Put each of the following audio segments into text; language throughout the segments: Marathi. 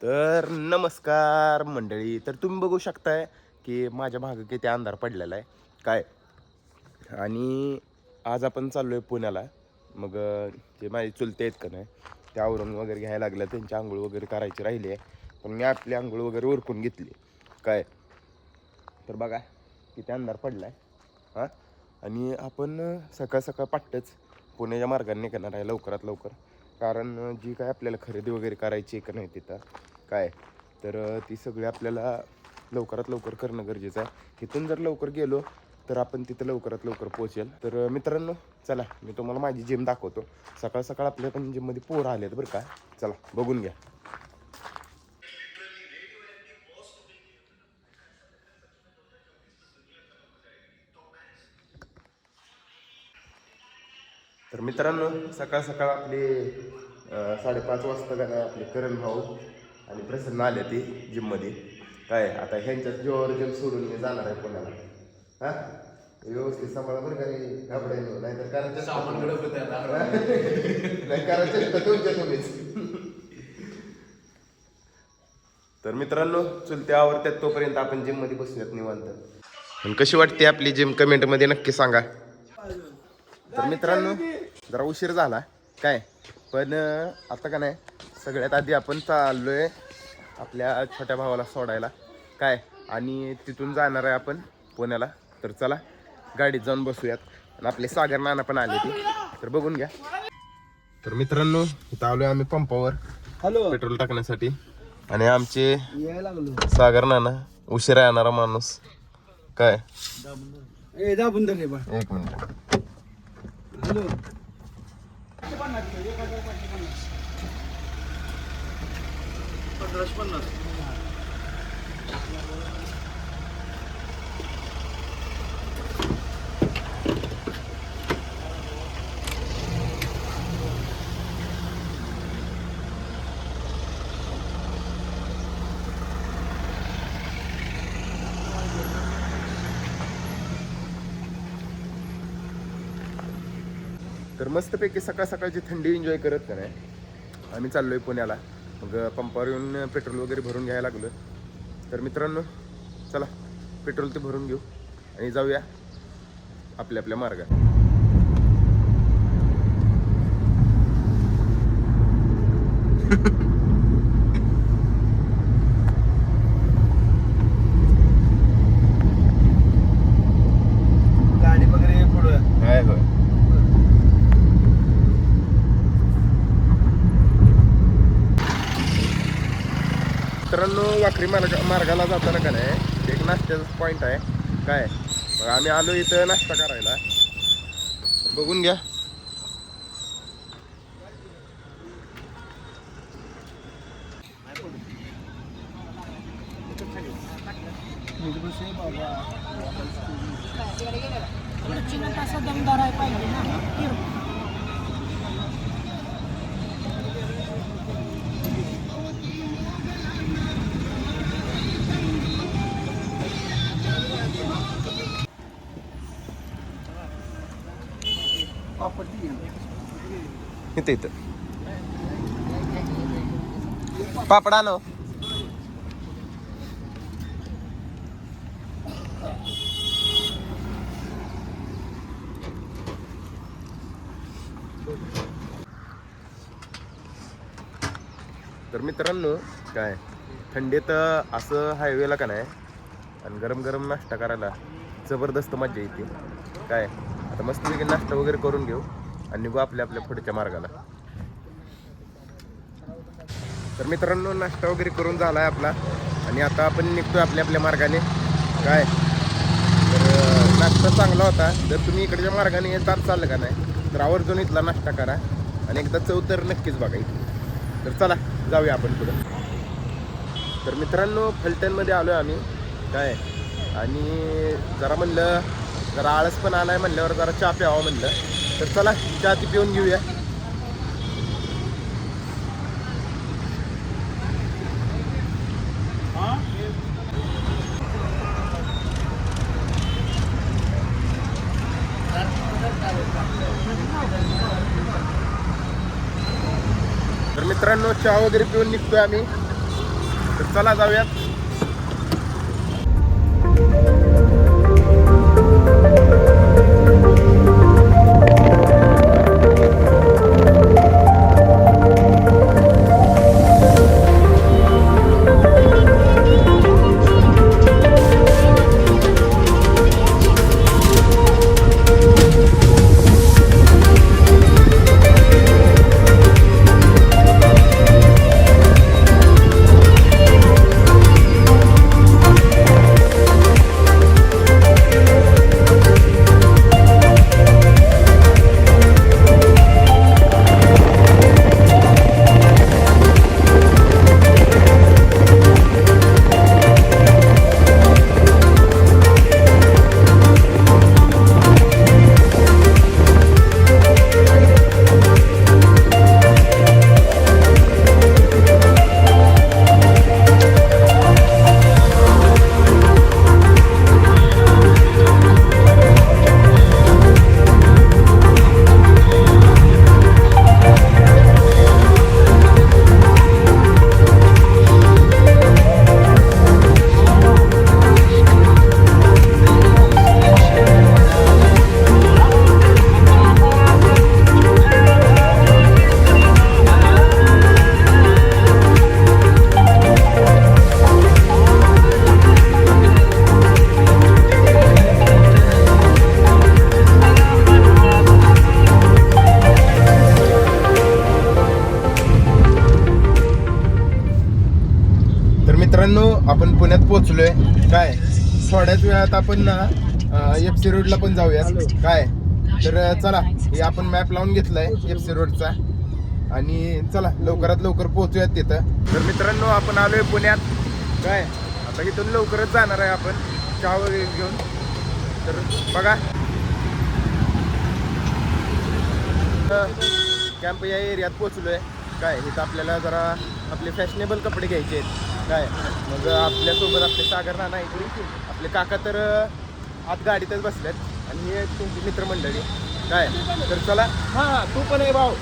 तर नमस्कार मंडळी तर तुम्ही बघू शकताय की माझ्या मागं किती अंधार पडलेला आहे. काय? आणि आज आपण चाललो आहे पुण्याला. मग जे माझे चुलते आहेत का नाही ते आवरून वगैरे घ्यायला लागलं त्यांची आंघोळ वगैरे करायची राहिली आहे. पण मी आपली आंघोळ वगैरे उरकून घेतली. काय? तर बघा किती अंधार पडला आहे हां? आणि आपण सकाळ सकाळ पाठच पुण्याच्या मार्गाने निघणार आहे लवकरात लवकर. कारण जी काय आपल्याला खरेदी वगैरे करायची आहे का नाही तिथं काय? तर ती सगळी आपल्याला लवकरात लवकर करणं गरजेचं आहे. इथून जर लवकर गेलो तर आपण तिथं लवकरात लवकर पोहोचेल. तर मित्रांनो चला मी तुम्हाला माझी जिम दाखवतो. सकाळ सकाळ आपल्या पण जिममध्ये पोरं आलेत बरं का? चला बघून घ्या. तर मित्रांनो सकाळ सकाळ आपले साडेपाच वाजता आपले करण भाऊ. आणि प्रसन्न आले ते जिममध्ये. काय आता ह्यांच्याच जीवावर जिम सोडून मी जाणार आहे पुण्याला हा? व्यवस्थित सांभाळा बरं का रे घाबरायला. नाहीतर करायचं नाही करायचं तुमच्या तुम्हीच. तर मित्रांनो चुलते आवडतात तोपर्यंत आपण जिममध्ये बसूयात निवांत. आणि कशी वाटते आपली जिम? कमेंटमध्ये नक्की सांगा. तर मित्रांनो जरा उशीर झाला. काय? पण आता का नाही सगळ्यात आधी आपण चाललोय आपल्या छोट्या भावाला सोडायला. काय? आणि तिथून जाणार आहे आपण पुण्याला. तर चला गाडीत जाऊन बसूयात. आणि आपले सागर नाना पण आले ते. तर बघून घ्या. तर मित्रांनो इथं आलोय आम्ही पंपावर. हॅलो पेट्रोल टाकण्यासाठी. आणि आमचे सागर नाना उशिरा येणारा माणूस. काय? एक मिनिट. हॅलो पंधराशे पन्नास. तर मस्तपैकी सकाळ सकाळची थंडी एन्जॉय करत का नाही? आम्ही चाललो आहे पुण्याला. मग पंपावर येऊन पेट्रोल वगैरे भरून घ्यायला लागलो. तर मित्रांनो चला पेट्रोल ते भरून घेऊ आणि जाऊया आपल्या आपल्या मार्गात गाडी वगैरे पुढं काय होय मित्रांनो वाखरी मार्ग मार्गाला जाताना का नाही एक नाश्त्याचा पॉईंट आहे. काय? मग आम्ही आलो इथं नाश्ता करायला. बघून घ्या. दमदार आहे पाहिजे ना? इथं इथं. पापडा आलो. तर मित्रांनो काय? थंडीत असं हायवेला का नाही आणि गरम गरम नाश्ता करायला जबरदस्त मजा येते. काय? आता मस्तपैकी नाश्ता वगैरे करून घेऊ. आणि निघू आपल्या आपल्या पुढच्या मार्गाला. तर मित्रांनो नाश्ता वगैरे करून झाला आहे आपला. आणि आता आपण निघतोय आपल्या आपल्या मार्गाने. काय? तर नाश्ता चांगला होता. जर तुम्ही इकडच्या मार्गाने येतात चाललं का नाही तर आवर्जून इथला नाश्ता करा. आणि एकदा चव तर नक्कीच बघा इथे तर चला जाऊया आपण पुढं. तर मित्रांनो फलटणमध्ये आलो आम्ही. काय? आणि जरा म्हणलं जरा आळस पण आला आहे म्हणल्यावर जरा चहा प्यावा म्हणलं. तर चला चहा ती पिऊन घेऊया. तर मित्रांनो चहा वगैरे पिऊन निघतोय आम्ही. तर चला जाऊयात. मित्रांनो आपण पुण्यात पोहोचलोय. काय? थोड्याच वेळात आपण ना एफ सी रोडला पण जाऊयात. काय? तर चला हे आपण मॅप लावून घेतलाय एफ सी रोडचा आणि चला लवकरात लवकर पोहोचूयात तिथं. तर मित्रांनो आपण आलोय पुण्यात. काय? आता इथून लवकरच जाणार आहे आपण. चहा वगैरे घेऊन. तर बघा. कॅम्प या एरियात पोचलोय काय? इथं आपल्याला जरा आपले फॅशनेबल कपडे घ्यायचे आहेत. काय? मग आपल्यासोबत आपले सागर नाना इकडे आपले काका तर आत गाडीतच बसल्यात आणि हे तुमची मित्रमंडळी. काय? तर चला. हा तू पण आहे भाऊ.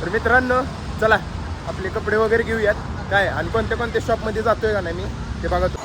तर मित्रांनो चला. आपले कपडे वगैरे घेऊयात. काय? आणि कोणत्या कोणत्या शॉपमध्ये जातोय का नाही मी ते बघा तू.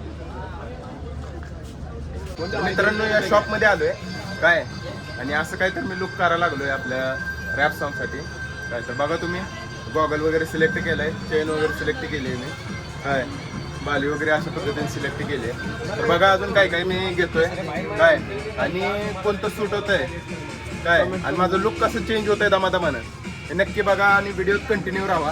तर मित्रांनो या शॉपमध्ये आलोय. काय? आणि असं काय तर मी लुक करायला लागलोय आपल्या रॅप सॉन्गसाठी. काय तर बघा तुम्ही. गॉगल वगैरे सिलेक्ट केलंय. चेन वगैरे सिलेक्ट केली मी. काय? बाली वगैरे अशा पद्धतीने सिलेक्ट केली तर बघा अजून काय काय मी घेतोय. काय? आणि कोणतं सूट होत आहे काय? आणि माझं लुक कसं चेंज होत आहे दमादमानं नक्की बघा आणि व्हिडिओ कंटिन्यू राहा.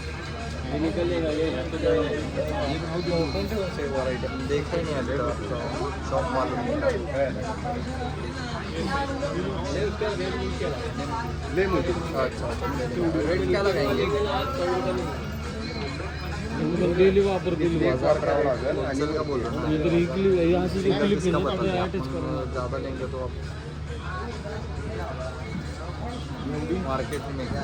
ये निकलेगा ये यहाँ तो जाएगा ले उसका रेट नहीं क्या डेली वापरतील इधर ही क्लिप यहाँ से जो क्लिप है ना तो अटैच करना ज़्यादा लेंगे तो आप मार्केट में क्या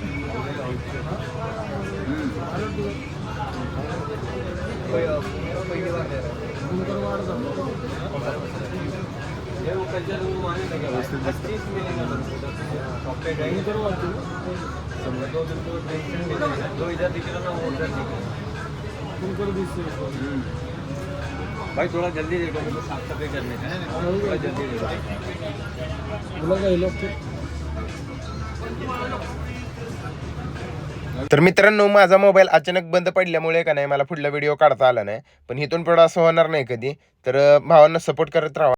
भाई थोड़ा जल्दी देखो मुझे साफ सफाई करने का थोड़ा जल्दी देखो तुला काय लोक तर मित्रांनो माझा मोबाईल अचानक बंद पडल्यामुळे का नाही मला पुढला व्हिडिओ काढता आला नाही. पण इथून पुढं असं होणार नाही कधी. तर भावांना सपोर्ट करत राहा.